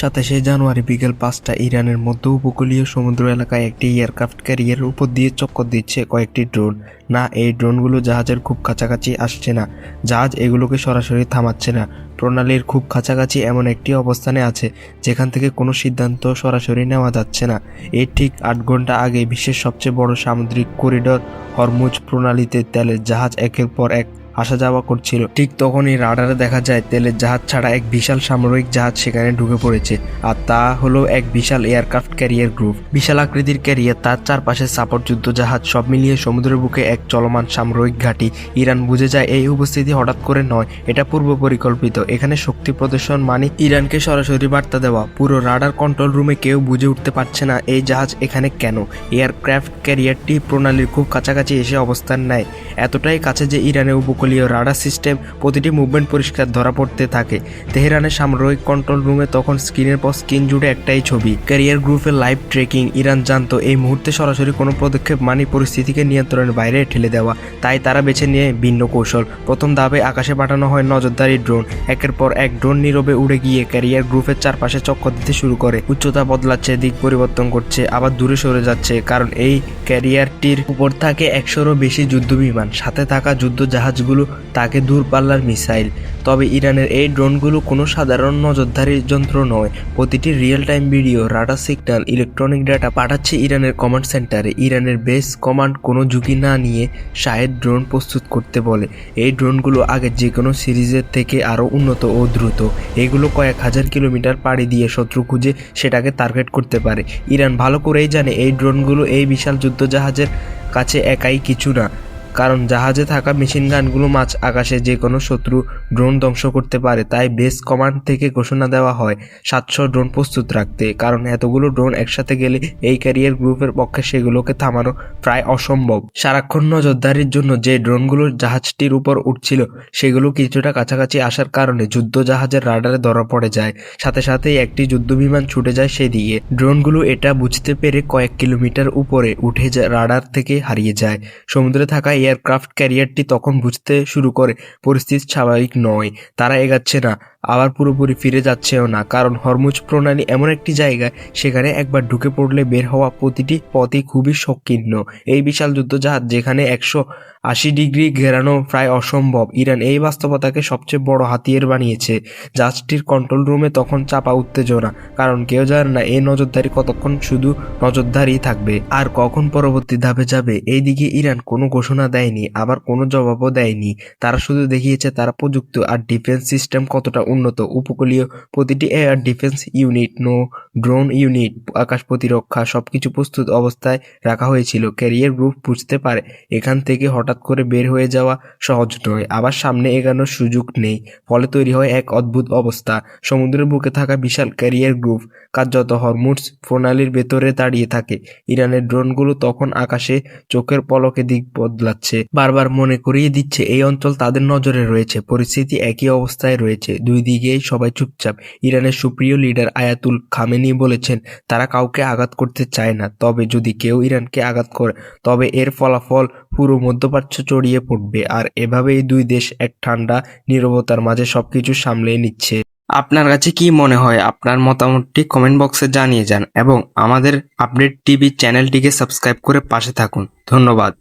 সাতাশে জানুয়ারি বিকেল পাঁচটা ইরানের মধ্য উপকূলীয় সমুদ্র এলাকায় একটি এয়ারক্রাফট ক্যারিয়ার উপর দিয়ে চক্কর দিচ্ছে কয়েকটি ড্রোন। না, এই ড্রোনগুলো জাহাজের খুব কাছাকাছি আসছে না। জাহাজ এগুলোকে সরাসরি থামাচ্ছে না। প্রণালীর খুব কাছাকাছি এমন একটি অবস্থানে আছে, যেখান থেকে কোনো সিদ্ধান্ত সরাসরি নেওয়া যাচ্ছে না। এর ঠিক আট ঘণ্টা আগে বিশ্বের সবচেয়ে বড় সামুদ্রিক করিডর হরমুজ প্রণালীতে তেলের জাহাজ একের পর এক আসা যাওয়া করছিল। ঠিক তখনই রাডারে দেখা যায় তেলের জাহাজ ছাড়া এক বিশাল সামরিক জাহাজ সেখানে ঢুকে পড়েছে, আর তা হলো এক বিশাল এয়ারক্রাফট ক্যারিয়ার গ্রুপ। বিশাল আকৃতির ক্যারিয়ার, তার চারপাশে সাপোর্ট যুদ্ধ জাহাজ, সব মিলিয়ে সমুদ্রের বুকে এক চলমান সামরিক ঘাঁটি। ইরান বুঝে যায় এই উপস্থিতি হঠাৎ করে নয়, এটা পূর্ব পরিকল্পিত। এখানে শক্তি প্রদর্শন মানে ইরানকে সরাসরি বার্তা দেওয়া। পুরো রাডার কন্ট্রোল রুমে কেউ বুঝে উঠতে পারছে না এই জাহাজ এখানে কেন। এয়ারক্রাফট ক্যারিয়ারটি প্রণালীর খুব কাছাকাছি এসে অবস্থান নেয়, এতটাই কাছে যে ইরানের উপকূলীয় রাডার সিস্টেম প্রতিটি মুভমেন্ট পরিষ্কার ধরা পড়তে থাকে। তেহরানের সামরিক কন্ট্রোল রুমে তখন স্ক্রিনের পর স্ক্রিন জুড়ে একটাই ছবি। ক্যারিয়ার গ্রুপের লাইভ ট্রেকিং, ইরান জানতো এই মুহূর্তে সরাসরি কোনো পদক্ষেপ মানে পরিস্থিতিকে নিয়ন্ত্রণের বাইরে ঠেলে দেওয়া, তাই তারা বেছে নিয়ে ভিন্ন কৌশল। প্রথম ধাপে আকাশে পাঠানো হয় নজরদারি ড্রোন। একের পর এক ড্রোন নীরবে উড়ে গিয়ে ক্যারিয়ার গ্রুপের চারপাশে চক্কর দিতে শুরু করে। উচ্চতা বদলাচ্ছে, দিক পরিবর্তন করছে আবার দূরে সরে যাচ্ছে, কারণ এই ক্যারিয়ারটির উপর থাকে একশোরও বেশি যুদ্ধ বিমান সাথে থাকা যুদ্ধ জাহাজগুলো তাকে দূরপাল্লার মিসাইল। তবে ইরানের এই ড্রোনগুলো কোনো সাধারণ নজরদারি যন্ত্র নয়। প্রতিটি real time video, radar signal, electronic data পাঠাচ্ছে ইরানের কমান্ড সেন্টারে। ইরানের বেস কমান্ড কোনো ঝুঁকি না নিয়ে শাহেদ ড্রোন প্রস্তুত করতে বলে। এই ড্রোনগুলো আগের যে কোনো সিরিজের থেকে আরও উন্নত ও দ্রুত। এগুলো কয়েক হাজার কিলোমিটার পাড়ি দিয়ে শত্রু খুঁজে সেটাকে টার্গেট করতে পারে। ইরান ভালো করেই জানে এই ড্রোনগুলো এই বিশাল যুদ্ধজাহাজের কাছে একাই কিছু না। কারণ জাহাজে থাকা মেশিন গানগুলো মাছ আকাশে যে কোনো শত্রু ড্রোন ধ্বংস করতে পারে, তাই বেস কমান্ড থেকে ঘোষণা দেওয়া হয়, সাতশো ড্রোন প্রস্তুত রাখতে। কারণ এতগুলো ড্রোন একসাথে গেলে এই ক্যারিয়ার গ্রুপের পক্ষে সেগুলোকে থামানো প্রায় অসম্ভব। সারাক্ষণ নজরদারির জন্য যে ড্রোনগুলো জাহাজটির উপর উঠছিল, সেগুলো কিছুটা কাছাকাছি আসার কারণে যুদ্ধ জাহাজের রাডারে ধরা পড়ে যায়। সাথে সাথেই একটি যুদ্ধ বিমান ছুটে যায় সেদিকে। ড্রোনগুলো এটা বুঝতে পেরে কয়েক কিলোমিটার উপরে উঠে রাডার থেকে হারিয়ে যায়। সমুদ্রে থাকা এয়ারক্রাফট ক্যারিয়ারটি তখন বুঝতে শুরু করে। পরিস্থিতি স্বাভাবিক নয়, তারা এগাচ্ছে না, আবার পুরোপুরি ফিরে যাচ্ছেও না, কারণ হরমুজ প্রণালী এমন একটি জায়গায় সেখানে একবার ঢুকে পড়লে বের হওয়া প্রতিটি পথই খুবই সংকীর্ণ। এই বিশাল যুদ্ধজাহাজ যেখানে একশো আশি ডিগ্রি ঘেরানো প্রায় অসম্ভব। ইরান এই বাস্তবতাকে সবচেয়ে বড় হাতিয়ার বানিয়েছে। জাহাজটির কন্ট্রোল রুমে তখন চাপা উত্তেজনা, কারণ কেউ জানে না এই নজরদারি কতক্ষণ শুধু নজরদারি থাকবে। আর কখন পরবর্তী ধাপে যাবে এইদিকে ইরান কোনো ঘোষণা দেয়নি, আবার কোনো জবাবও দেয়নি। তারা শুধু দেখিয়েছে তারা প্রযুক্তি আর ডিফেন্স সিস্টেম কতটা উন্নত। উপকূলীয় প্রতিটি air defence unit, no drone unit, আকাশ প্রতিরক্ষা, সবকিছু প্রস্তুত অবস্থায় রাখা হয়েছিল। ক্যারিয়ার গ্রুপ বুঝতে পারে, এখান থেকে হঠাৎ করে বের হয়ে যাওয়া সহজ নয়। আবার সামনে এগানোর সুযোগ নেই। ফলে তৈরি হয় এক অদ্ভুত অবস্থা। সমুদ্রের বুকে থাকা বিশাল ক্যারিয়ার গ্রুপ। কার্যত হরমুজ প্রণালীর ভেতরে দাঁড়িয়ে থাকে। ইরানের ড্রোনগুলো তখন আকাশে চোখের পলকে দিক বদলাচ্ছে। বারবার মনে করিয়ে দিচ্ছে, এই অঞ্চল তাদের নজরে রয়েছে। পরিস্থিতি একই অবস্থায় রয়েছে। দুই দিকেই সবাই চুপচাপ। ইরানের সুপ্রিয় লিডার আয়াতুল খামেনি বলেছেন, তারা কাউকে আঘাত করতে চায় না। তবে যদি কেউ ইরানকে আঘাত করে, তবে এর ফলাফল পুরো মধ্যপ্রাচ্য ছড়িয়ে পড়বে আর এভাবেই দুই দেশ এক ঠান্ডা, নিরবতার মাঝে সবকিছু সামলে নিচ্ছে। আপনার কাছে কি মনে হয়? আপনার মতামতটি কমেন্ট বক্সে জানিয়ে যান এবং আমাদের আপডেট টিভি চ্যানেলটিকে সাবস্ক্রাইব করে পাশে থাকুন। ধন্যবাদ।